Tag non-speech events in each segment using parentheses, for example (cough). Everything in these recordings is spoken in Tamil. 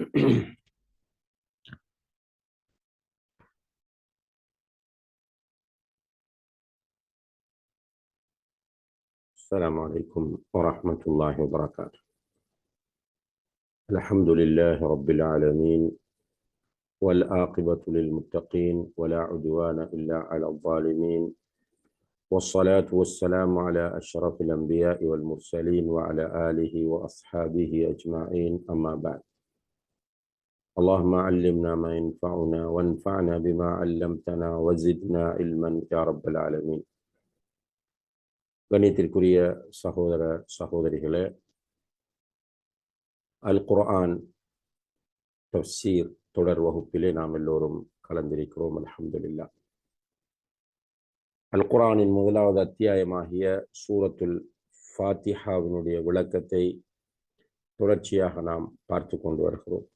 (coughs) السلام عليكم ورحمة الله وبركاته. الحمد لله رب العالمين والآقبة للمتقين ولا عدوان إلا على الظالمين والصلاة والسلام على أشرف الأنبياء والمرسلين وعلى آله وأصحابه أجمعين أما بعد. اللهم علمنا ما ينفعنا وانفعنا بما علمتنا وزدنا علما يا رب العالمين கணித்திற்குரிய சகோதர சகோதரிகளே அல் குர்ஆன் தப்சீர் தொடர் வகுப்பிலே நாம் எல்லோரும் கலந்திருக்கிறோம் அலமதுல்லா அல் குரானின் முதலாவது அத்தியாயமாகிய சூரத்துல் ஃபாத்திஹாவினுடைய விளக்கத்தை தொடர்ச்சியாக நாம் பார்த்து கொண்டு வருகிறோம்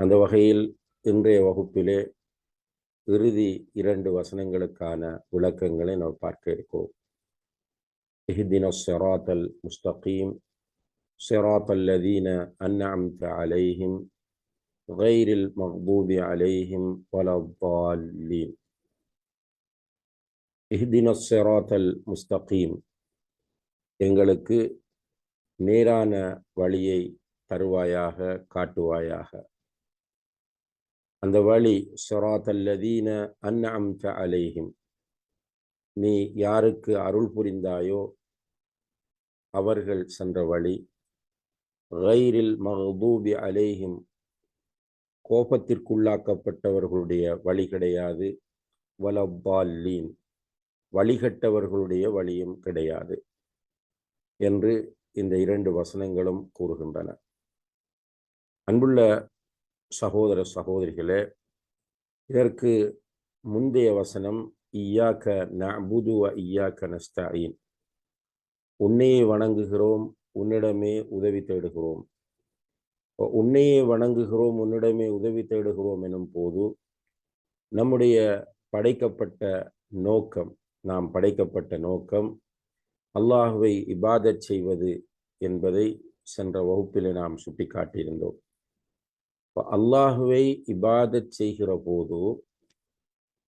அந்த வகையில் இன்றைய வகுப்பிலே இறுதி இரண்டு வசனங்களுக்கான விளக்கங்களை நாம் பார்க்க இருக்கிறோம் اهدنا الصراط المستقيم صراط الذين أنعمت عليهم غير المغضوب عليهم ولا الضالين اهدنا الصراط المستقيم எங்களுக்கு நேரான வழியை தருவாயாக காட்டுவாயாக அந்த வழி சொராத்தல்லதீன அம்ச அலைஹிம். நீ யாருக்கு அருள் புரிந்தாயோ அவர்கள் சென்ற வழி கைரில் மஹபூபி அலேஹிம். கோபத்திற்குள்ளாக்கப்பட்டவர்களுடைய வழி கிடையாது. வலப்பால்லீன். வழிகட்டவர்களுடைய வழியும் கிடையாது என்று இந்த இரண்டு வசனங்களும் கூறுகின்றன. அன்புள்ள சகோதர சகோதரிகளே இதற்கு முந்தைய வசனம் ஈயாக்க நபுது ஈயாக்க நஸ்தாயின் உன்னையே வணங்குகிறோம் உன்னிடமே உதவி தேடுகிறோம். உன்னையே வணங்குகிறோம் உன்னிடமே உதவி தேடுகிறோம் எனும் போது நம்முடைய படைக்கப்பட்ட நோக்கம் நாம் படைக்கப்பட்ட நோக்கம் அல்லாஹுவை இபாதத் செய்வது என்பதை சென்ற வகுப்பில் நாம் சுட்டி அல்லாஹுவை இபாதத் செய்கிற போது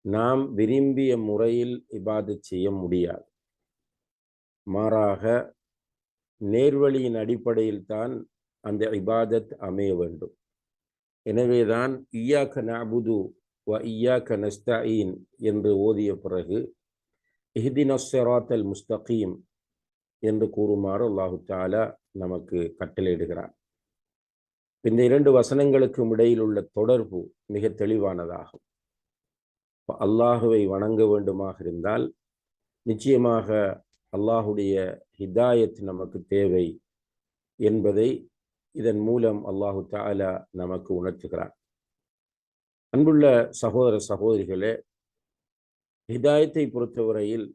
நாம் விரும்பிய முறையில் இபாதத் செய்ய முடியாது. மாறாக நேர்வழியின் அடிப்படையில் தான் அந்த இபாதத் அமைய வேண்டும். எனவேதான் ஈயாக்க நபுது வ ஈயாக்க நஸ்தாயின் என்று ஓதிய பிறகு இஹ்தினஸ்ஸராத்தல் முஸ்தகீம் என்று கூறுமாறு அல்லாஹு தாலா நமக்கு கட்டளையிடுகிறார் இந்த இரண்டு வசனங்களுக்கும் இடையில் உள்ள தொடர்பு மிக தெளிவானதாகும். அல்லாஹுவை வணங்க வேண்டுமாக இருந்தால் நிச்சயமாக அல்லாஹுடைய ஹிதாயத் நமக்கு தேவை என்பதை இதன் மூலம் அல்லாஹு தாலா நமக்கு உணர்த்துகிறார் அன்புள்ள சகோதர சகோதரிகளே ஹிதாயத்தை பொறுத்தவரையில்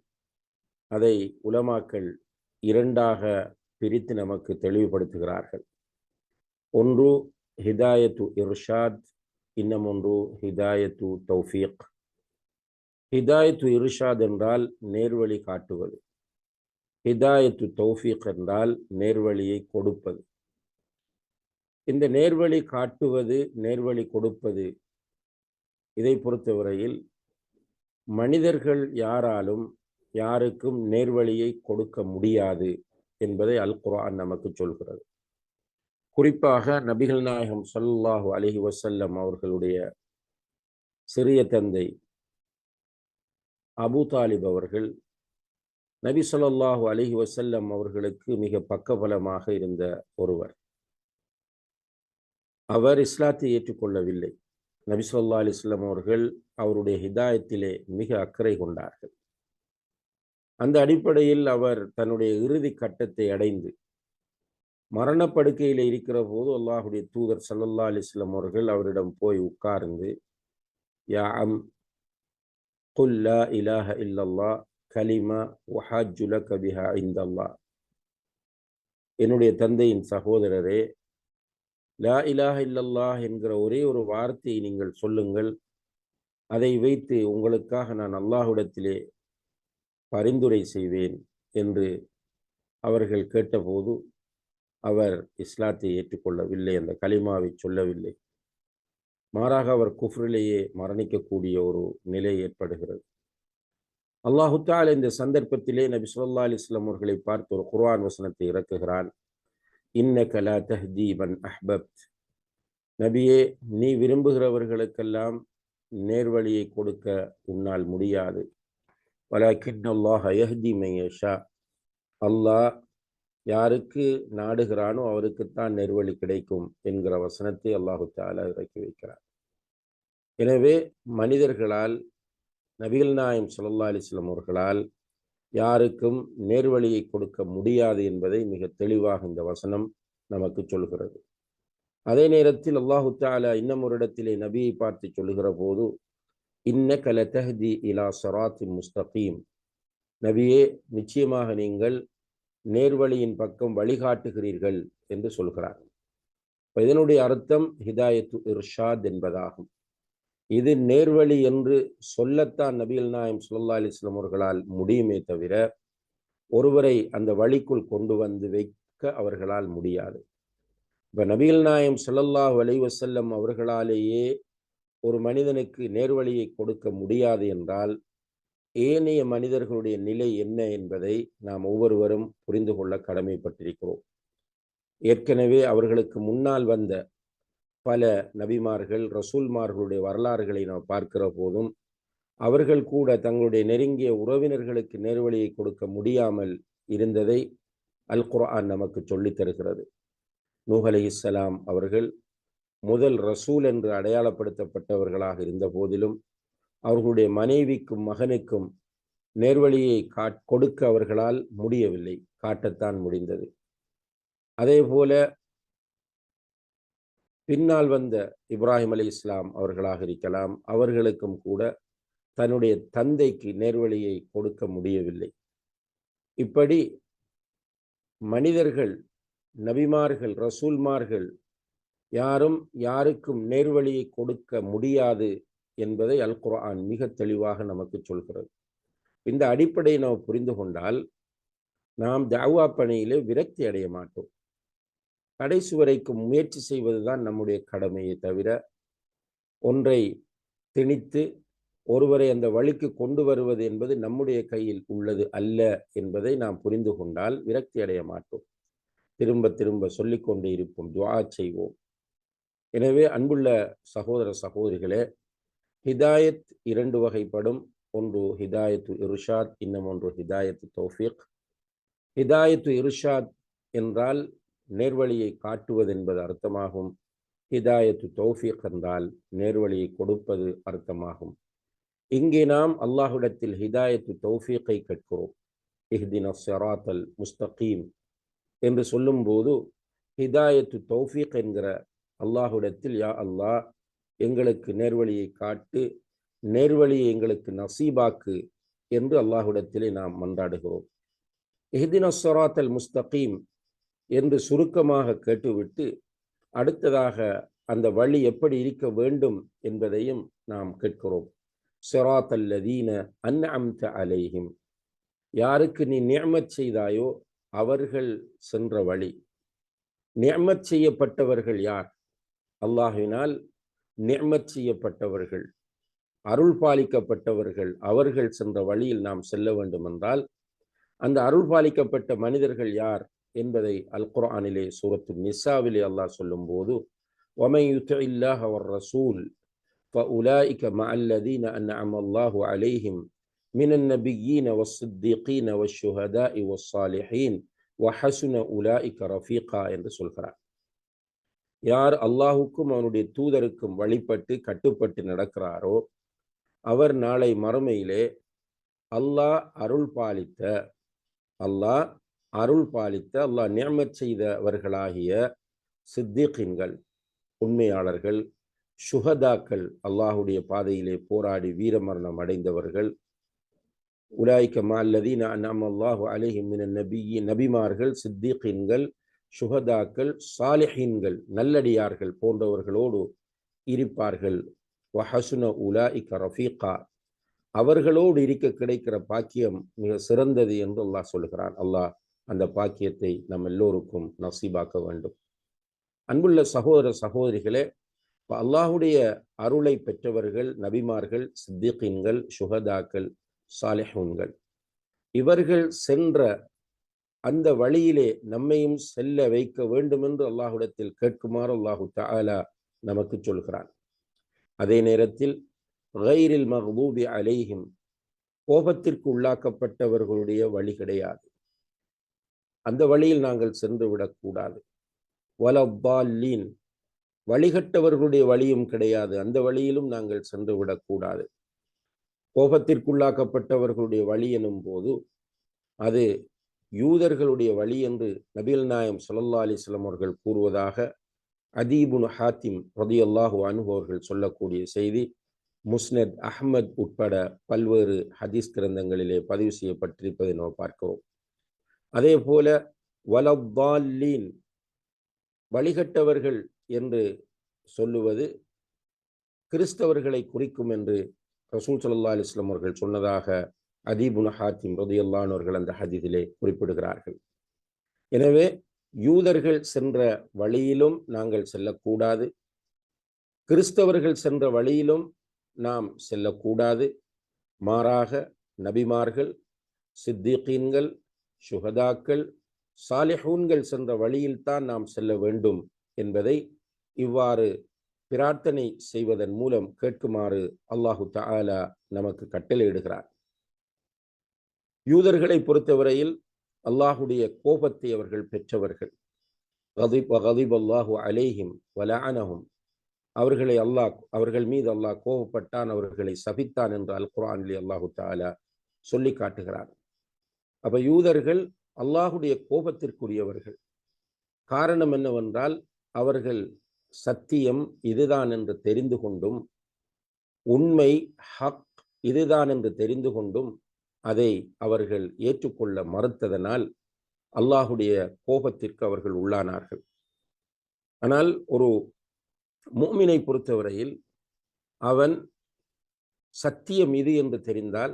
அதை உலமாக்கள் இரண்டாக பிரித்து நமக்கு தெளிவுபடுத்துகிறார்கள். ஒன்று ஹிதாயத்து இர்ஷாத் இன்னும் ஒன்று ஹிதாயத்து தௌஃபீக். ஹிதாயத்து இர்ஷாத் என்றால் நேர்வழி காட்டுவது. ஹிதாயத்து தௌஃபீக் என்றால் நேர்வழியை கொடுப்பது. இந்த நேர்வழி காட்டுவது நேர்வழி கொடுப்பது இதை பொறுத்தவரையில் மனிதர்கள் யாராலும் யாருக்கும் நேர்வழியை கொடுக்க முடியாது என்பதை அல் குரான் நமக்கு சொல்கிறது. குறிப்பாக நபிகள் நாயகம் சல்லாஹூ அலஹி வசல்லம் அவர்களுடைய சிறிய தந்தை அபு தாலிப் அவர்கள் நபி சொல்லாஹு அலஹி வசல்லம் அவர்களுக்கு மிக பக்கபலமாக இருந்த ஒருவர். அவர் இஸ்லாத்தை ஏற்றுக்கொள்ளவில்லை. நபி சொல்லா அலிஸ்லாம் அவர்கள் அவருடைய ஹிதாயத்திலே மிக அக்கறை கொண்டார்கள். அந்த அடிப்படையில் அவர் தன்னுடைய இறுதி கட்டத்தை அடைந்து மரணப்படுக்கையில் இருக்கிற போது அல்லாஹுடைய தூதர் சல்லல்லா அலிஸ்லாம் அவர்கள் அவரிடம் போய் உட்கார்ந்து யா அம் குல்லா இலாஹ இல்லல்லா கலிமா வஹாஜுல கபிஹா இந்தல்லா என்னுடைய தந்தையின் சகோதரரே லா இலாஹ இல்லல்லா என்கிற ஒரே ஒரு வார்த்தையை நீங்கள் சொல்லுங்கள். அதை வைத்து உங்களுக்காக நான் அல்லாஹுடத்திலே பரிந்துரை செய்வேன் என்று அவர்கள் கேட்டபோது அவர் இஸ்லாத்தை ஏற்றுக்கொள்ளவில்லை அந்த கலிமாவை சொல்லவில்லை. மாறாக அவர் குஃப்ரிலேயே மரணிக்கக்கூடிய ஒரு நிலை ஏற்படுகிறது. அல்லாஹுத்தால் இந்த சந்தர்ப்பத்திலே நபி சொல்லா அலிஸ்லாம் அவர்களை பார்த்து ஒரு குர்ஆன் வசனத்தை இறக்குகிறான். இன்ன கலா தஹ்தீபன் அஹ்பத் நபியே நீ விரும்புகிறவர்களுக்கெல்லாம் நேர்வழியை கொடுக்க உன்னால் முடியாது. வலாக்கின் அல்லாஹ் யஹ்தி மையஷா அல்லாஹ் யாருக்கு நாடுகிறானோ அவருக்குத்தான் நெருவழி கிடைக்கும் என்கிற வசனத்தை அல்லாஹு தாலா இறக்கி வைக்கிறார். எனவே மனிதர்களால் நபிகள் நாயம் சொல்லல்லா அலிஸ்லாம் அவர்களால் யாருக்கும் நேர்வழியை கொடுக்க முடியாது என்பதை மிக தெளிவாக இந்த வசனம் நமக்கு சொல்கிறது. அதே நேரத்தில் அல்லாஹு தாலா இன்னும் ஒரு இடத்திலே நபியை பார்த்து சொல்லுகிற போது இன்ன கல தஹதி இலா சராத்தி முஸ்தகீம். நபியே நிச்சயமாக நீங்கள் நேர்வழியின் பக்கம் வழிகாட்டுகிறீர்கள் என்று சொல்கிறார். இதனுடைய அர்த்தம் ஹிதாயத்து இர்ஷாத் என்பதாகும். இது நேர்வழி என்று சொல்லத்தான் நபிகள் நாயம் சுல்லா அலிஸ்லாம் அவர்களால் முடியுமே தவிர ஒருவரை அந்த வழிக்குள் கொண்டு வந்து வைக்க அவர்களால் முடியாது. இப்ப நபிகள் நாயம் சொல்லல்லாஹ் வலைவசல்லம் அவர்களாலேயே ஒரு மனிதனுக்கு நேர்வழியை கொடுக்க முடியாது என்றால் ஏனைய மனிதர்களுடைய நிலை என்ன என்பதை நாம் ஒவ்வொருவரும் புரிந்து கொள்ள கடமைப்பட்டிருக்கிறோம். ஏற்கனவே அவர்களுக்கு முன்னால் வந்த பல நபிமார்கள் ரசூல்மார்களுடைய வரலாறுகளை நாம் பார்க்கிற போதும் அவர்கள் கூட தங்களுடைய நெருங்கிய உறவினர்களுக்கு நேர்வழியை கொடுக்க முடியாமல் இருந்ததை அல் குர்ஆன் நமக்கு சொல்லித் தருகிறது. நூஹ் அலி இஸ்லாம் அவர்கள் முதல் ரசூல் என்று அடையாளப்படுத்தப்பட்டவர்களாக இருந்த போதிலும் அவர்களுடைய மனைவிக்கும் மகனுக்கும் நேர்வழியை காட் கொடுக்க அவர்களால் முடியவில்லை. காட்டத்தான் முடிந்தது. அதே போல பின்னால் வந்த இப்ராஹிம் அலி இஸ்லாம் அவர்களாக இருக்கலாம். அவர்களுக்கும் கூட தன்னுடைய தந்தைக்கு நேர்வழியை கொடுக்க முடியவில்லை. இப்படி மனிதர்கள் நபிமார்கள் ரசூல்மார்கள் யாரும் யாருக்கும் நேர்வழியை கொடுக்க முடியாது என்பதை அல் குரான் மிக தெளிவாக நமக்கு சொல்கிறது. இந்த அடிப்படையை நாம் புரிந்து கொண்டால் நாம் தாவா பணியிலே விரக்தி அடைய மாட்டோம். கடைசி வரைக்கும் முயற்சி செய்வதுதான் நம்முடைய கடமையை தவிர ஒன்றை திணித்து ஒருவரை அந்த வழிக்கு கொண்டு வருவது என்பது நம்முடைய கையில் உள்ளது அல்ல என்பதை நாம் புரிந்து கொண்டால் விரக்தி அடைய மாட்டோம். திரும்ப திரும்ப சொல்லிக்கொண்டே இருப்போம் துவா செய்வோம். எனவே அன்புள்ள சகோதர சகோதரிகளே ஹிதாயத் இரண்டு வகைப்படும். ஒன்று ஹிதாயத்து இர்ஷாத் இன்னும் ஒன்று ஹிதாயத்து தௌஃபீக். ஹிதாயத்து இர்ஷாத் என்றால் நேர்வழியை காட்டுவது என்பது அர்த்தமாகும். ஹிதாயத்து தௌஃபீக் என்றால் நேர்வழியை கொடுப்பது அர்த்தமாகும். இங்கே நாம் அல்லாஹுடத்தில் ஹிதாயத்து தௌஃபீக்கை கேட்கிறோம். இஹ்தின செராத்தல் முஸ்தகீம் என்று சொல்லும்போது ஹிதாயத்து தௌஃபீக் என்கிற அல்லாஹுடத்தில் யா அல்லாஹ் எங்களுக்கு நேர்வழியை காட்டு நேர்வழியை எங்களுக்கு நசீபாக்கு என்று அல்லாஹுடத்திலே நாம் மன்றாடுகிறோம். இஹ்தின சொராத்தல் முஸ்தகீம் என்று சுருக்கமாக கேட்டுவிட்டு அடுத்ததாக அந்த வழி எப்படி இருக்க வேண்டும் என்பதையும் நாம் கேட்கிறோம். செராத்தல்லதீன அன்அம்த அலைஹிம். யாருக்கு நீ நியமத் செய்தாயோ அவர்கள் சென்ற வழி. நியமத் செய்யப்பட்டவர்கள் யார்? அல்லாஹினால் நியமத் செய்யப்பட்டவர்கள் அருள் பாலிக்கப்பட்டவர்கள் அவர்கள் சென்ற வழியில் நாம் செல்ல வேண்டும் என்றால் அந்த அருள் பாலிக்கப்பட்ட மனிதர்கள் யார் என்பதை அல் குர்ஆனிலே சூரத்து நிசாவிலே அல்லாஹ் சொல்லும்போது ومن يطع الله والرسول فأولئك مع الذين أنعم الله عليهم من النبيين والصديقين والشهداء والصالحين وحسن أولئك رفيقا என்று சொல்கிறார் யார் அல்லாஹுக்கும் அவனுடைய தூதருக்கும் வழிபட்டு கட்டுப்பட்டு நடக்கிறாரோ அவர் நாளை மறுமையிலே அல்லாஹ் அருள் பாலித்த அல்லாஹ் அருள் பாலித்த அல்லாஹ் நியமத் செய்தவர்களாகிய சித்திகின்கள் உண்மையாளர்கள் சுகதாக்கள் அல்லாஹுடைய பாதையிலே போராடி வீரமரணம் அடைந்தவர்கள் உலாய்க்க மால்லதீன நாம் அல்லாஹு அலிஹிமின் நபி நபிமார்கள் சித்திகின்கள் சுகதாக்கள் சாலிஹீன்கள் நல்லடியார்கள் போன்றவர்களோடு இருப்பார்கள். வஹசுன உலாஇக்க ரஃபீகா. அவர்களோடு இருக்க கிடைக்கிற பாக்கியம் மிக சிறந்தது என்று அல்லாஹ் சொல்கிறான் அல்லாஹ் அந்த பாக்கியத்தை நம் எல்லோருக்கும் நசீபாக்க வேண்டும். அன்புள்ள சகோதர சகோதரிகளே இப்போ அல்லாஹுடைய அருளை பெற்றவர்கள் நபிமார்கள் சித்திகீன்கள் சுகதாக்கள் சாலிஹூன்கள். இவர்கள் சென்ற அந்த வழியிலே நம்மையும் செல்ல வைக்க வேண்டும் என்று அல்லாஹுடத்தில் கேட்குமாறு அல்லாஹு தாலா நமக்கு சொல்கிறான். அதே நேரத்தில் கைரில் மஹபூபி அலைஹிம் கோபத்திற்கு உள்ளாக்கப்பட்டவர்களுடைய வழி கிடையாது. அந்த வழியில் நாங்கள் சென்று விடக்கூடாது. வலப்பால்லீன் வழிகட்டவர்களுடைய வழியும் கிடையாது. அந்த வழியிலும் நாங்கள் சென்று விடக்கூடாது. கோபத்திற்குள்ளாக்கப்பட்டவர்களுடைய வழி எனும் போது அது யூதர்களுடைய வழி என்று நபில் நாயம் சொல்லல்லா அலிஸ்லாம் அவர்கள் கூறுவதாக அதீபுன் ஹாத்திம் ரதியல்லாஹு அனுகு அவர்கள் சொல்லக்கூடிய செய்தி முஸ்னத் அஹ்மத் உட்பட பல்வேறு ஹதீஸ் கிரந்தங்களிலே பதிவு செய்யப்பட்டிருப்பதை நாம் பார்க்கிறோம். அதே போல வலப்பால்லீன் வழிகட்டவர்கள் என்று சொல்லுவது கிறிஸ்தவர்களை குறிக்கும் என்று ரசூல் சல்லா அலிஸ்லாம் அவர்கள் சொன்னதாக அதீபுன் ஹாத்திம் ரதியல்லானோர்கள் அந்த ஹதீதிலே குறிப்பிடுகிறார்கள். எனவே யூதர்கள் சென்ற வழியிலும் நாங்கள் செல்லக்கூடாது. கிறிஸ்தவர்கள் சென்ற வழியிலும் நாம் செல்லக்கூடாது. மாறாக நபிமார்கள் சித்திகீன்கள் சுகதாக்கள் சாலிஹூன்கள் சென்ற வழியில்தான் நாம் செல்ல வேண்டும் என்பதை இவ்வாறு பிரார்த்தனை செய்வதன் மூலம் கேட்குமாறு அல்லாஹு தாலா நமக்கு கட்டளையிடுகிறார். யூதர்களை பொறுத்தவரையில் அல்லாஹுடைய கோபத்தை அவர்கள் பெற்றவர்கள். கதிப் அல்லாஹு அலேஹிம் வலானஹும். அவர்களை அல்லாஹ் அவர்கள் மீது அல்லாஹ் கோபப்பட்டான் அவர்களை சபித்தான் என்று அல் குரான்லி அல்லாஹு தாலா சொல்லி காட்டுகிறார் அப்ப யூதர்கள் அல்லாஹுடைய கோபத்திற்குரியவர்கள். காரணம் என்னவென்றால் அவர்கள் சத்தியம் இதுதான் என்று தெரிந்து கொண்டும் உண்மை ஹக் இதுதான் என்று தெரிந்து கொண்டும் அதை அவர்கள் ஏற்றுக்கொள்ள மறுத்ததனால் அல்லாஹுடைய கோபத்திற்கு அவர்கள் உள்ளானார்கள். ஆனால் ஒரு மூமினை பொறுத்தவரையில் அவன் சத்தியம் இது என்று தெரிந்தால்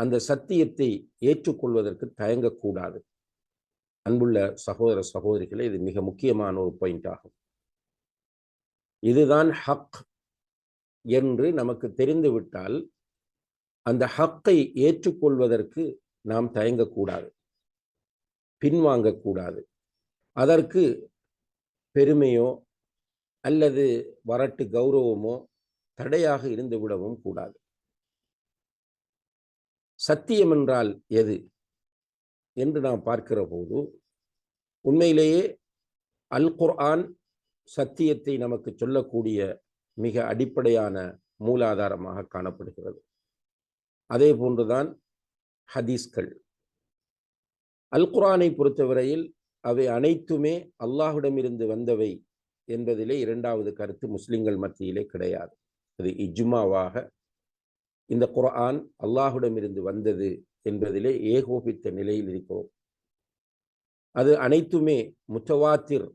அந்த சத்தியத்தை ஏற்றுக்கொள்வதற்கு தயங்கக்கூடாது. அன்புள்ள சகோதர சகோதரிகளே இது மிக முக்கியமான ஒரு பாயிண்ட் ஆகும். இதுதான் ஹக் என்று நமக்கு தெரிந்துவிட்டால் அந்த ஹக்கை ஏற்றுக்கொள்வதற்கு நாம் தயங்கக்கூடாது. பின்வாங்கக்கூடாது. அதற்கு பெருமையோ அல்லது வரட்டு கௌரவமோ தடையாக இருந்து விடவும் கூடாது. சத்தியம் என்றால் எது? என்று நாம் பார்க்கிற போது உண்மையிலேயே அல் குர்ஆன் சத்தியத்தை நமக்கு சொல்லக்கூடிய மிக அடிப்படையான மூலாதாரமாக காணப்படுகிறது. அதே போன்றுதான் ஹதீஸ்கள். அல் குரானை பொறுத்தவரையில் அவை அனைத்துமே அல்லாஹுடமிருந்து வந்தவை என்பதிலே இரண்டாவது கருத்து முஸ்லிம்கள் மத்தியிலே கிடையாது. அது இஜ்மாவாக இந்த குரான் அல்லாஹுடமிருந்து வந்தது என்பதிலே ஏகோபித்த நிலையில் இருக்கிறோம். அது அனைத்துமே முத்தவாத்திர்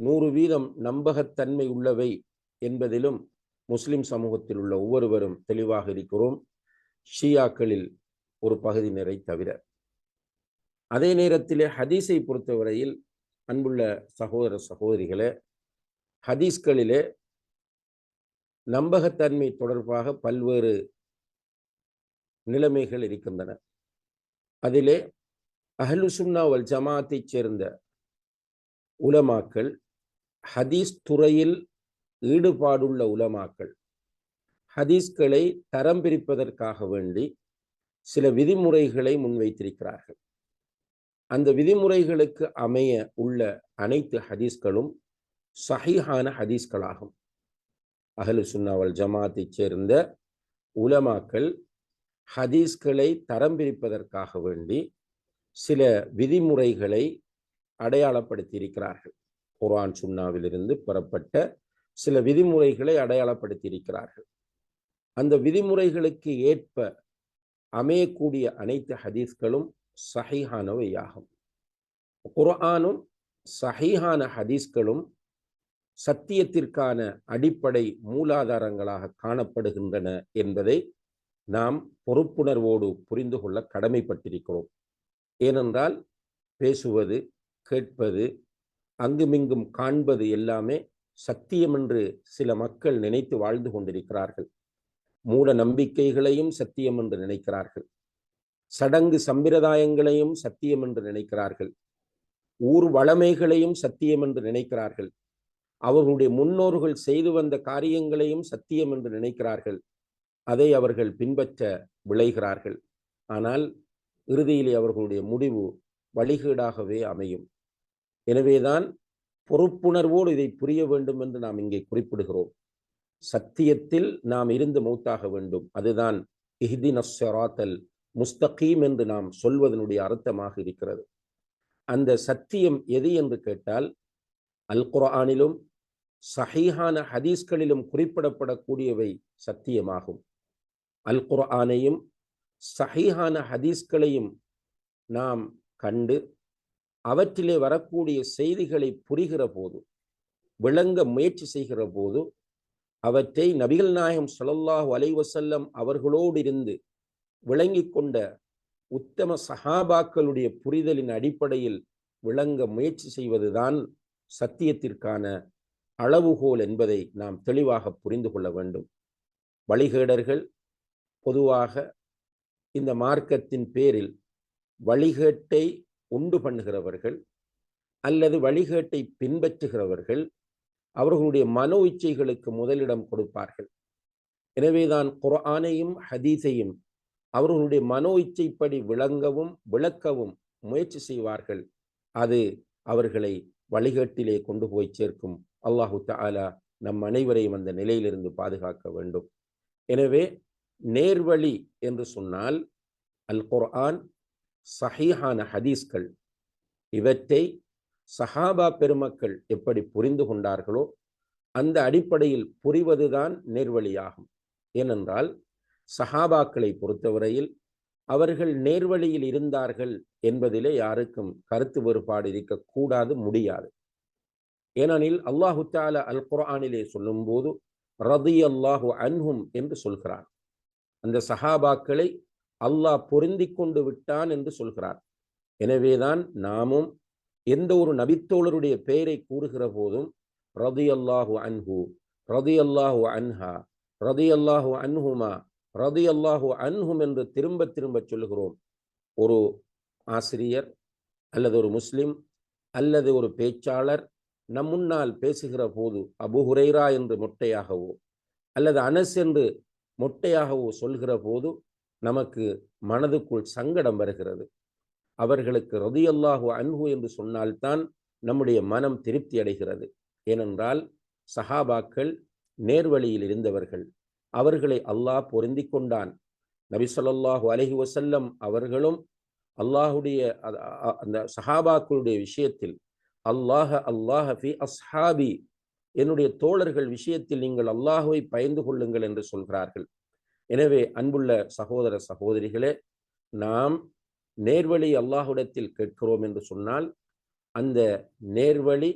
நூறு வீதம் நம்பகத்தன்மை உள்ளவை என்பதிலும் முஸ்லிம் சமூகத்தில் உள்ள ஒவ்வொருவரும் தெளிவாக இருக்கிறோம். ஷியாக்களில் ஒரு பகுதியினரை தவிர. அதே நேரத்திலே ஹதீஸை பொறுத்தவரையில் அன்புள்ள சகோதர சகோதரிகளே ஹதீஸ்களிலே நம்பகத்தன்மை தொடர்பாக பல்வேறு நிலைமைகள் இருக்கின்றன. அதிலே அஹ்லு சுன்னா வல் ஜமாத்தைச் சேர்ந்த உலமாக்கள் ஹதீஸ் துறையில் ஈடுபாடுள்ள உலமாக்கள் ஹதீஸ்களை தரம் பிரிப்பதற்காக வேண்டி சில விதிமுறைகளை முன்வைத்திருக்கிறார்கள். அந்த விதிமுறைகளுக்கு அமைய உள்ள அனைத்து ஹதீஸ்களும் சஹிஹான ஹதீஸ்களாகும். அகலு சுன்னாவல் ஜமாத்தைச் சேர்ந்த உலமாக்கள் ஹதீஸ்களை தரம் பிரிப்பதற்காக வேண்டி சில விதிமுறைகளை அடையாளப்படுத்தி இருக்கிறார்கள் குரான் சுன்னாவிலிருந்து பெறப்பட்ட சில விதிமுறைகளை அடையாளப்படுத்தி இருக்கிறார்கள் அந்த விதிமுறைகளுக்கு ஏற்ப அமையக்கூடிய அனைத்து ஹதீஸ்களும் சஹீஹானவையாகும். குர்ஆனும் சஹீஹான ஹதீஸ்களும் சத்தியத்திற்கான அடிப்படை மூலாதாரங்களாக காணப்படுகின்றன என்பதை நாம் பொறுப்புணர்வோடு புரிந்து கொள்ள கடமைப்பட்டிருக்கிறோம். ஏனென்றால் பேசுவது கேட்பது அங்குமிங்கும் காண்பது எல்லாமே சத்தியம் என்று சில மக்கள் நினைத்து வாழ்ந்து கொண்டிருக்கிறார்கள். மூட நம்பிக்கைகளையும் சத்தியம் என்று நினைக்கிறார்கள். சடங்கு சம்பிரதாயங்களையும் சத்தியம் என்று நினைக்கிறார்கள். ஊர் வளமைகளையும் சத்தியம் என்று நினைக்கிறார்கள். அவர்களுடைய முன்னோர்கள் செய்து வந்த காரியங்களையும் சத்தியம் என்று நினைக்கிறார்கள். அதை அவர்கள் பின்பற்ற விளைகிறார்கள். ஆனால் இறுதியிலே அவர்களுடைய முடிவு வழிகேடாகவே அமையும். எனவேதான் பொறுப்புணர்வோடு இதை புரிய வேண்டும் என்று நாம் இங்கே குறிப்பிடுகிறோம். சத்தியத்தில் நாம் இருந்து மூத்தாக வேண்டும். அதுதான் இஹ்தி நஸ்ஸராத்தல் முஸ்தகீம் என்று நாம் சொல்வதனுடைய அர்த்தமாக இருக்கிறது. அந்த சத்தியம் எது என்று கேட்டால் அல் குரானிலும் சஹீஹான ஹதீஸ்களிலும் குறிப்பிடப்படக்கூடியவை சத்தியமாகும். அல் குர்ஆனையும் சஹீஹான ஹதீஸ்களையும் நாம் கண்டு அவற்றிலே வரக்கூடிய செய்திகளை புரிகிற போது விளங்க முயற்சி செய்கிற போது அவற்றை நபிகள் நாயகம் சலல்லாஹு அலைவசல்லம் அவர்களோடு இருந்து விளங்கி கொண்ட உத்தம சஹாபாக்களுடைய புரிதலின் அடிப்படையில் விளங்க முயற்சி செய்வதுதான் சத்தியத்திற்கான அளவுகோல் என்பதை நாம் தெளிவாக புரிந்து கொள்ள வேண்டும். வழிகேடர்கள் பொதுவாக இந்த மார்க்கத்தின் பேரில் வழிகேட்டை உண்டு பண்ணுகிறவர்கள் அல்லது வழிகேட்டை பின்பற்றுகிறவர்கள் அவர்களுடைய மனோ இச்சைகளுக்கு முதலிடம் கொடுப்பார்கள். எனவேதான் குர்ஆனையும் ஹதீஸையும் அவர்களுடைய மனோ இச்சைப்படி விளங்கவும் விளக்கவும் முயற்சி செய்வார்கள். அது அவர்களை வழிகட்டிலே கொண்டு போய் சேர்க்கும். அல்லாஹு தாலா நம் அனைவரையும் அந்த நிலையிலிருந்து பாதுகாக்க வேண்டும். எனவே நேர்வழி என்று சொன்னால் அல் குர்ஆன் சஹீஹான ஹதீஸ்கள் இவற்றை சஹாபா பெருமக்கள் எப்படி புரிந்து கொண்டார்களோ அந்த அடிப்படையில் புரிவதுதான் நேர்வழியாகும். ஏனென்றால் சஹாபாக்களை பொறுத்தவரையில் அவர்கள் நேர்வழியில் இருந்தார்கள் என்பதிலே யாருக்கும் கருத்து வேறுபாடு இருக்கக்கூடாது முடியாது. ஏனெனில் அல்லாஹு தால அல் குரானிலே சொல்லும்போது ரதி அல்லாஹு அன்ஹும் என்று சொல்கிறார். அந்த சஹாபாக்களை அல்லாஹ் பொருந்தி கொண்டு விட்டான் என்று சொல்கிறார். எனவேதான் நாமும் எந்த ஒரு நபித்தோழருடைய பெயரை கூறுகிற போதும் ரதி அல்லாஹு அன்ஹு ரதி அல்லாஹு அன்ஹா ரதி அல்லாஹு அன்ஹுமா ரதி அல்லாஹு அன்ஹும் என்று திரும்ப திரும்ப சொல்லுகிறோம். ஒரு ஆசிரியர் அல்லது ஒரு முஸ்லிம் அல்லது ஒரு பேச்சாளர் நம் முன்னால் பேசுகிற போது அபு ஹுரைரா என்று மொட்டையாகவோ அல்லது அனஸ் என்று மொட்டையாகவோ சொல்கிற போது நமக்கு மனதுக்குள் சங்கடம் வருகிறது. அவர்களுக்கு ரதியல்லாஹு அன்ஹு என்று சொன்னால்தான் நம்முடைய மனம் திருப்தி அடைகிறது. ஏனென்றால் சஹாபாக்கள் நேர்வழியில் இருந்தவர்கள். அவர்களை அல்லாஹ் பொருந்தி கொண்டான். நபிசல்லாஹு அலஹி வசல்லம் அவர்களும் அல்லாஹுடைய அந்த சஹாபாக்களுடைய விஷயத்தில் அல்லாஹ அல்லாஹ ஃபி அஸ்ஹாபி என்னுடைய தோழர்கள் விஷயத்தில் நீங்கள் அல்லாஹுவை பயந்து கொள்ளுங்கள் என்று சொல்கிறார்கள். எனவே அன்புள்ள சகோதர சகோதரிகளே நாம் நேர்வழி அல்லாஹுடத்தில் கேட்கிறோம் என்று சொன்னால் அந்த நேர்வழி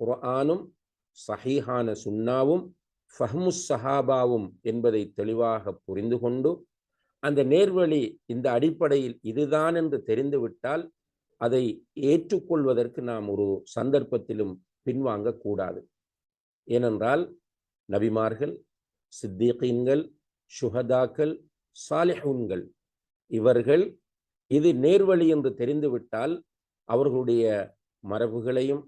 குர்ஆனும் சஹீஹான சுன்னாவும் ஃபஹ்முஸ் சஹாபாவும் என்பதை தெளிவாக புரிந்து கொண்டு அந்த நேர்வழி இந்த அடிப்படையில் இதுதான் என்று தெரிந்துவிட்டால் அதை ஏற்றுக்கொள்வதற்கு நாம் ஒரு சந்தர்ப்பத்திலும் பின்வாங்கக்கூடாது ஏனென்றால் நபிமார்கள் சித்தீகீன்கள் சுஹதாக்கள் சாலிஹூன்கள் இவர்கள் இது நேர்வழி என்று தெரிந்துவிட்டால் அவர்களுடைய மரபுகளையும்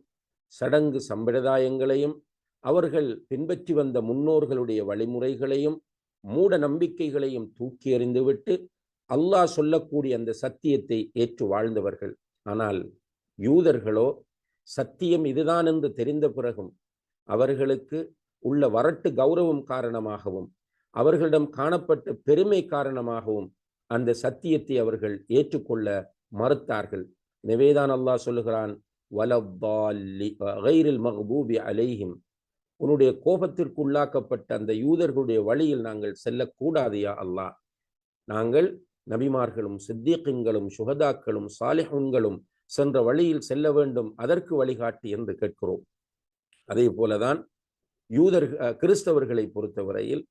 சடங்கு சம்பிரதாயங்களையும் அவர்கள் பின்பற்றி வந்த முன்னோர்களுடைய வழிமுறைகளையும் மூட நம்பிக்கைகளையும் தூக்கி எறிந்துவிட்டு அல்லாஹ் சொல்லக்கூடிய அந்த சத்தியத்தை ஏற்று வாழ்ந்தவர்கள். ஆனால் யூதர்களோ சத்தியம் இதுதான் என்று தெரிந்த பிறகும் அவர்களுக்கு உள்ள வரட்டு கௌரவம் காரணமாகவும் அவர்களிடம் காணப்பட்ட பெருமை காரணமாகவும் அந்த சத்தியத்தை அவர்கள் ஏற்றுக்கொள்ள மறுத்தார்கள். எனவேதான் அல்லாஹ் சொல்லுகிறான் மஹபூபி அலைஹிம். உன்னுடைய கோபத்திற்குள்ளாக்கப்பட்ட அந்த யூதர்களுடைய வழியில் நாங்கள் செல்லக்கூடாதையா அல்லாஹ். நாங்கள் நபிமார்களும் சித்தீக்கின்களும் சுகதாக்களும் சாலிஹன்களும் சென்ற வழியில் செல்ல வேண்டும் அதற்கு வழிகாட்டி என்று கேட்கிறோம். அதே போலதான் யூதர் கிறிஸ்தவர்களை பொறுத்தவரையில்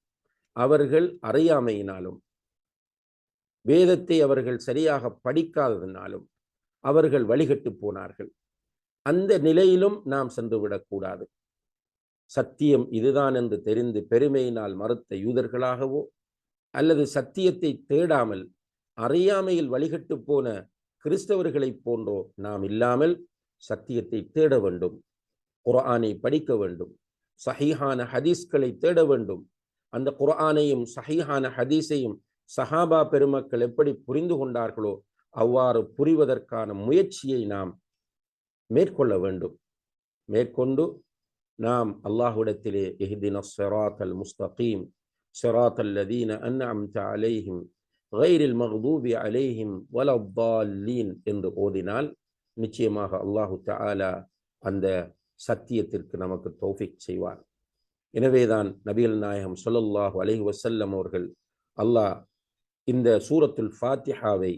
அவர்கள் அறியாமையினாலும் வேதத்தை அவர்கள் சரியாக படிக்காததினாலும் அவர்கள் வழிகட்டு போனார்கள். அந்த நிலையிலும் நாம் சென்று விடக்கூடாது. சத்தியம் இதுதான் என்று தெரிந்து பெருமையினால் மறுத்த யூதர்களாகவோ அல்லது சத்தியத்தை தேடாமல் அறியாமையில் வழிகட்டு போன கிறிஸ்தவர்களைப் போன்றோ நாம் இல்லாமல் சத்தியத்தை தேட வேண்டும். குர்ஆனை படிக்க வேண்டும். சஹீஹான ஹதீஸ்களை தேட வேண்டும். அந்த குர்ஆனையும் சஹீஹான ஹதீஸையும் சஹாபா பெருமக்கள் எப்படி புரிந்து கொண்டார்களோ அவ்வாறு புரிவதற்கான முயற்சியை நாம் மேற்கொள்ள வேண்டும். மேற்கொண்டு நாம் அல்லாஹுடத்திலே எஹ்தின ஸிராத் அல் முஸ்தகீம் ஸிராத் அல்லதீன அன்அம்த அலைஹிம் கைரில் மக்தூபி அலைஹிம் வலத்தால்லீன் என்று ஓதினால் நிச்சயமாக அல்லாஹு தாலா அந்த சத்தியத்திற்கு நமக்கு தௌஃபிக் செய்வார். எனவேதான் நபிகள் நாயகம் சொல்லல்லாஹு அலஹி வசல்லம் அவர்கள் அல்லாஹ் இந்த சூரத்துல் ஃபாத்திஹாவை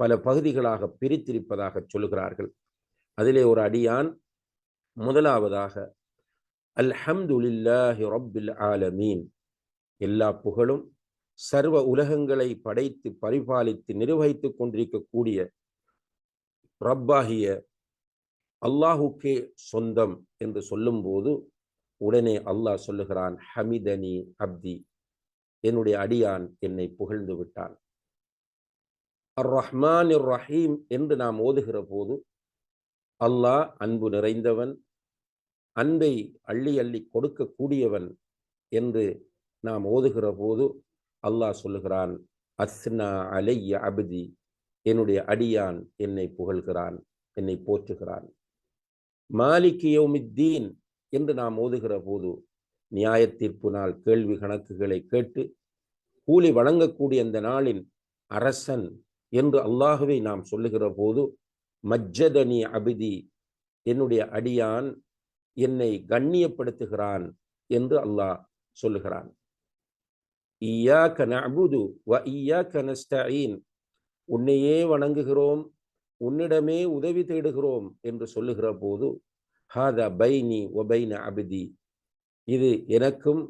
பல பகுதிகளாக பிரித்திருப்பதாக சொல்கிறார்கள் அதிலே ஒரு அடியான் முதலாவதாக அல்ஹம்துலில்லாஹி ரப்பில் ஆலமீன். எல்லா புகழும் சர்வ உலகங்களை படைத்து பரிபாலித்து நிர்வகித்துக் கொண்டிருக்கக்கூடிய ரப்பாகிய அல்லாஹுக்கே சொந்தம் என்று சொல்லும்போது உடனே அல்லாஹ் சொல்லுகிறான் ஹமிதனி அப்தி. என்னுடைய அடியான் என்னை புகழ்ந்து விட்டான். அர் ரஹ்மான் ரஹீம் என்று நாம் ஓதுகிற போது அல்லாஹ் அன்பு நிறைந்தவன் அன்பை அள்ளி அள்ளி கொடுக்கக்கூடியவன் என்று நாம் ஓதுகிற போது அல்லாஹ் சொல்லுகிறான் அஸ்னா அலைய அபதி. என்னுடைய அடியான் என்னை புகழ்கிறான் என்னை போற்றுகிறான். மாலிக் யௌமித்தீன் என்று நாம் ஓதுகிற போது நியாய தீர்ப்பு நாள் கேள்வி கணக்குகளை கேட்டு கூலி வழங்கக்கூடிய அந்த நாளின் அரசன் என்று அல்லாஹுவை நாம் சொல்லுகிற போது மஜ்ஜதனி அபிதி என்னுடைய அடியான் என்னை கண்ணியப்படுத்துகிறான் என்று அல்லாஹ் சொல்லுகிறான். ஐயா கன அபுது வ ஈயா நஸ்தஈன் உன்னையே வணங்குகிறோம் உன்னிடமே உதவி தேடுகிறோம் என்று சொல்லுகிற போது ஹாதா பைனி ஒபைன அபிதி இது எனக்கும்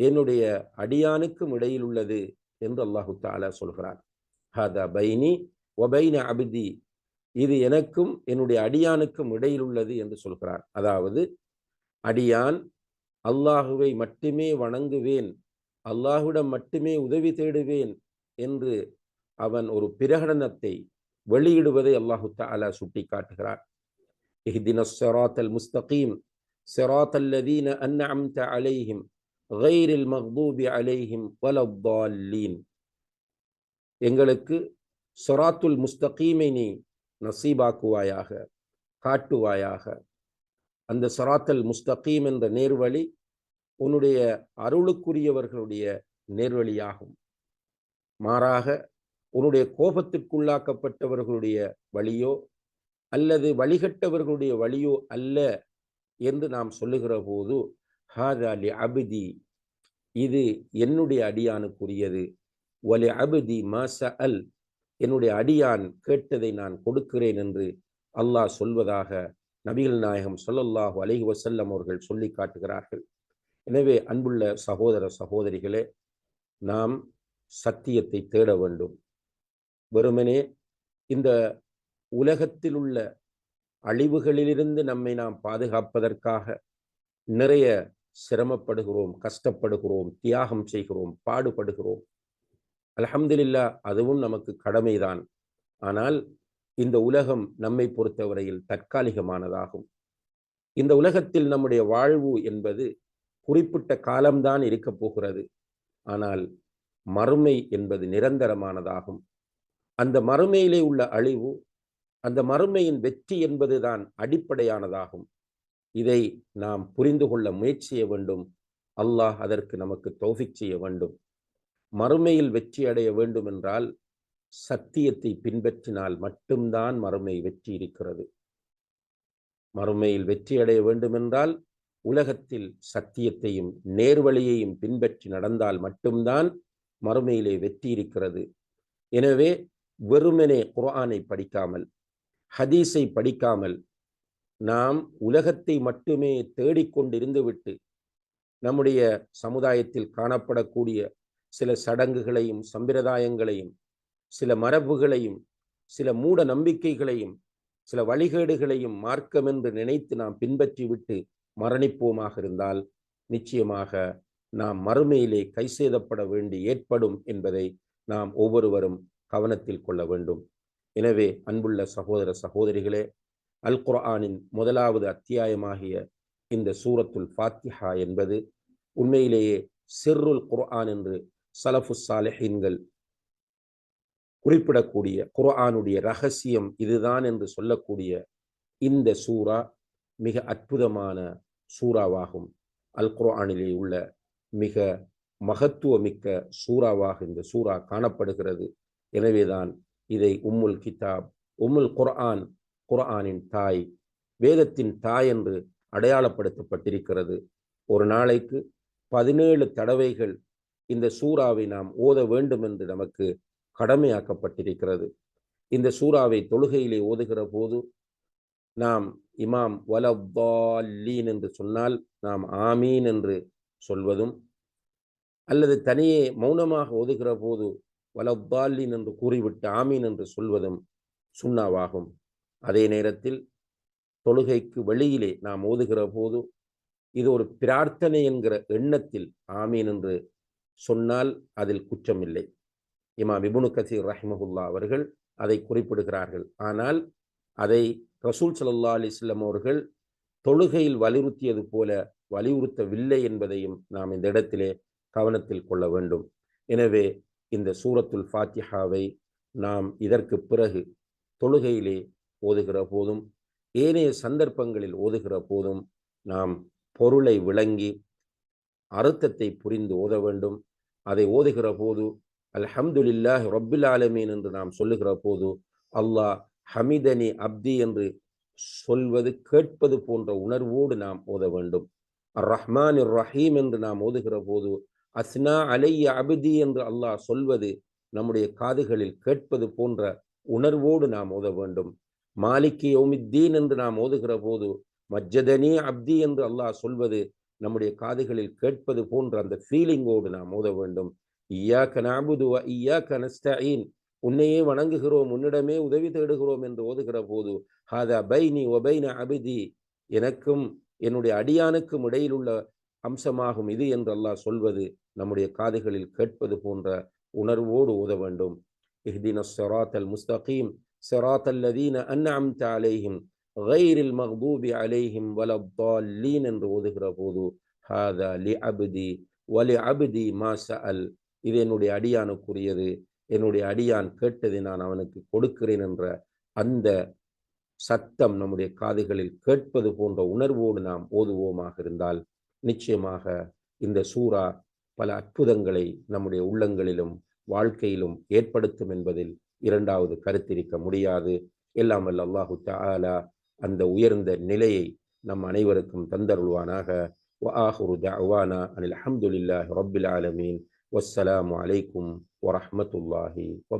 என்னுடைய அடியானுக்கும் இடையில் உள்ளது என்று அல்லாஹு தாலா சொல்கிறான். ஹதா பைனி ஒபைன அபிதி. இது எனக்கும் என்னுடைய அடியானுக்கும் இடையில் உள்ளது என்று சொல்கிறார் அதாவது அடியான் அல்லாஹுவை மட்டுமே வணங்குவேன் அல்லாஹுவிடம் மட்டுமே உதவி தேடுவேன் என்று அவன் ஒரு பிரகடனத்தை வெளியிடுவதை அல்லாஹு தாலா சுட்டி காட்டுகிறார் இஹ்தினஸ்வராத்தல் முஸ்தகீம். صراط الذين أنعمت عليهم غير المغضوب عليهم ولا الضالين எங்களுக்கு சொராத்துல் முஸ்தகீமை நீ நசீபாக்குவாயாக காட்டுவாயாக அந்த சொராத்தல் முஸ்தகீம் என்ற நேர்வழி உன்னுடைய அருளுக்குரியவர்களுடைய நேர்வழியாகும் மாறாக உன்னுடைய கோபத்திற்குள்ளாக்கப்பட்டவர்களுடைய வழியோ அல்லது வழிகட்டவர்களுடைய வழியோ அல்ல என்று நாம் சொல்லுகிற போது ஹாதாலி அபிதி. இது என்னுடைய அடியானுக்குரியது. ஒலி அபிதி மாச அல் என்னுடைய அடியான் கேட்டதை நான் கொடுக்கிறேன் என்று அல்லாஹ் சொல்வதாக நபிகள் நாயகம் சொல்லல்லாஹு அலஹி வசல்லம் அவர்கள் சொல்லி காட்டுகிறார்கள். எனவே அன்புள்ள சகோதர சகோதரிகளே நாம் சத்தியத்தை தேட வேண்டும். வெறுமனே இந்த உலகத்தில் உள்ள அழிவுகளிலிருந்து நம்மை நாம் பாதுகாப்பதற்காக நிறைய சிரமப்படுகிறோம் கஷ்டப்படுகிறோம் தியாகம் செய்கிறோம் பாடுபடுகிறோம். அலமதுல்லா அதுவும் நமக்கு கடமைதான். ஆனால் இந்த உலகம் நம்மை பொறுத்தவரையில் தற்காலிகமானதாகும். இந்த உலகத்தில் நம்முடைய வாழ்வு என்பது குறிப்பிட்ட காலம்தான் இருக்கப் போகிறது. ஆனால் மறுமை என்பது நிரந்தரமானதாகும். அந்த மறுமையிலே உள்ள அழிவு அந்த மறுமையின் வெற்றி என்பதுதான் அடிப்படையானதாகும். இதை நாம் புரிந்து கொள்ள முயற்சி செய்ய வேண்டும். அல்லாஹ் அதற்கு நமக்கு தௌஃபிக் செய்ய வேண்டும். மறுமையில் வெற்றி அடைய வேண்டும் என்றால் சத்தியத்தை பின்பற்றினால் மட்டும்தான் மறுமை வெற்றி இருக்கிறது. மறுமையில் வெற்றி அடைய வேண்டுமென்றால் உலகத்தில் சத்தியத்தையும் நேர்வழியையும் பின்பற்றி நடந்தால் மட்டும்தான் மறுமையிலே வெற்றி இருக்கிறது. எனவே வெறுமனே குர்ஆனை படிக்காமல் ஹதீஸை படிக்காமல் நாம் உலகத்தை மட்டுமே தேடிக்கொண்டிருந்துவிட்டு நம்முடைய சமுதாயத்தில் காணப்படக்கூடிய சில சடங்குகளையும் சம்பிரதாயங்களையும் சில மரபுகளையும் சில மூட நம்பிக்கைகளையும் சில வழிகேடுகளையும் மார்க்கம் என்று நினைத்து நாம் பின்பற்றிவிட்டு மரணிப்போமாக இருந்தால் நிச்சயமாக நாம் மறுமையிலே கைசேதப்பட வேண்டி ஏற்படும் என்பதை நாம் ஒவ்வொருவரும் கவனத்தில் கொள்ள வேண்டும். எனவே அன்புள்ள சகோதர சகோதரிகளே அல் குர்ஆனின் முதலாவது அத்தியாயமாகிய இந்த சூரத்துல் ஃபாத்திஹா என்பது உண்மையிலேயே சிர்ருல் குர்ஆன் என்று சலஃபு சாலஹீன்கள் குறிப்பிடக்கூடிய குர்ஆனுடைய ரகசியம் இதுதான் என்று சொல்லக்கூடிய இந்த சூரா மிக அற்புதமான சூறாவாகும். அல் குர்ஆனிலே உள்ள மிக மகத்துவமிக்க சூறாவாக இந்த சூறா காணப்படுகிறது. எனவேதான் இதை உம்முல் கிதாப் உம்முல் குர்ஆன் குர்ஆனின் தாய் வேதத்தின் தாய் என்று அடையாளப்படுத்தப்பட்டிருக்கிறது. ஒரு நாளைக்கு பதினேழு தடவைகள் இந்த சூறாவை நாம் ஓத வேண்டும் என்று நமக்கு கடமையாக்கப்பட்டிருக்கிறது. இந்த சூறாவை தொழுகையிலே ஓதுகிற போது நாம் இமாம் வலபாலீன் என்று சொன்னால் நாம் ஆமீன் என்று சொல்வதும் அல்லது தனியே மௌனமாக ஓதுகிற போது வலபாலீன் என்று கூறிவிட்டு ஆமீன் என்று சொல்வதும் சுண்ணாவாகும். அதே நேரத்தில் தொழுகைக்கு வெளியிலே நாம் ஓதுகிற போது இது ஒரு பிரார்த்தனை என்கிற எண்ணத்தில் ஆமீன் என்று சொன்னால் அதில் குற்றமில்லை. இமா விபுனு கசீர் ரஹ்மஹுல்லா அவர்கள் அதை குறிப்பிடுகிறார்கள். ஆனால் அதை ரசூல் சல்லா அலிஸ்லம் அவர்கள் தொழுகையில் வலியுறுத்தியது போல வலியுறுத்தவில்லை என்பதையும் நாம் இந்த இடத்திலே கவனத்தில் கொள்ள வேண்டும். எனவே இந்த சூரத்துல் ஃபாத்திஹாவை நாம் இதற்கு பிறகு தொழுகையிலே ஓதுகிற போதும் ஏனைய சந்தர்ப்பங்களில் ஓதுகிற போதும் நாம் பொருளை விளங்கி அர்த்தத்தை புரிந்து ஓத வேண்டும். அதை ஓதுகிற போது அல்ஹம்துலில்லாஹ் ரொப்பில் ஆலமீன் என்று நாம் சொல்லுகிற போது அல்லாஹ் ஹமிதனி அப்தி என்று சொல்வது கேட்பது போன்ற உணர்வோடு நாம் ஓத வேண்டும். அர் ரஹ்மான் ரஹீம் என்று நாம் ஓதுகிற போது அஸ்னா அலைய அபிதி என்று அல்லாஹ் சொல்வது நம்முடைய காதுகளில் கேட்பது போன்ற உணர்வோடு நாம் ஓத வேண்டும். மாலிக்கி யோமித்தீன் என்று நாம் ஓதுகிற போது மஜ்ஜதனி அப்தி என்று அல்லாஹ் சொல்வது நம்முடைய காதுகளில் கேட்பது போன்ற அந்த ஃபீலிங்கோடு நாம் ஓத வேண்டும். ஐயா நாபுது ஐயா கனஸ்தீன் உன்னையே வணங்குகிறோம் உன்னிடமே உதவி தேடுகிறோம் என்று ஓதுகிற போது ஹாதா பைனி ஒபைன அபிதி. எனக்கும் என்னுடைய அடியானுக்கும் இடையில் உள்ள அம்சமாகும் இது என்று அல்லாஹ் சொல்வது நம்முடைய காதுகளில் கேட்பது போன்ற உணர்வோடு ஓத வேண்டும். இஹ்தின ஸராத் அல் முஸ்தகீம் ஸராத் அல்லதீன அன்அம்த அலைஹிம் கைரில் மஹ்தூபி அலைஹிம் வலத்தாலீன் என்று ஓதுகிற போது ஹாதா லி அபுதி வலி அபுதி மா சஅல். இது என்னுடைய அடியானுக்குரியது. என்னுடைய அடியான் கேட்டதை நான் அவனுக்கு கொடுக்கிறேன் என்ற அந்த சத்தம் நம்முடைய காதுகளில் கேட்பது போன்ற உணர்வோடு நாம் ஓதுவோமாக இருந்தால் நிச்சயமாக இந்த சூறா பல அற்புதங்களை நம்முடைய உள்ளங்களிலும் வாழ்க்கையிலும் ஏற்படுத்தும் என்பதில் இரண்டாவது கருத்திருக்க முடியாது எல்லாம் வல்ல அல்லாஹு தஆலா அந்த உயர்ந்த நிலையை நம் அனைவருக்கும் தந்தருள்வானாக وآخر دعوانا أن الحمد لله رب العالمين والسلام عليكم ورحمة الله وبركاته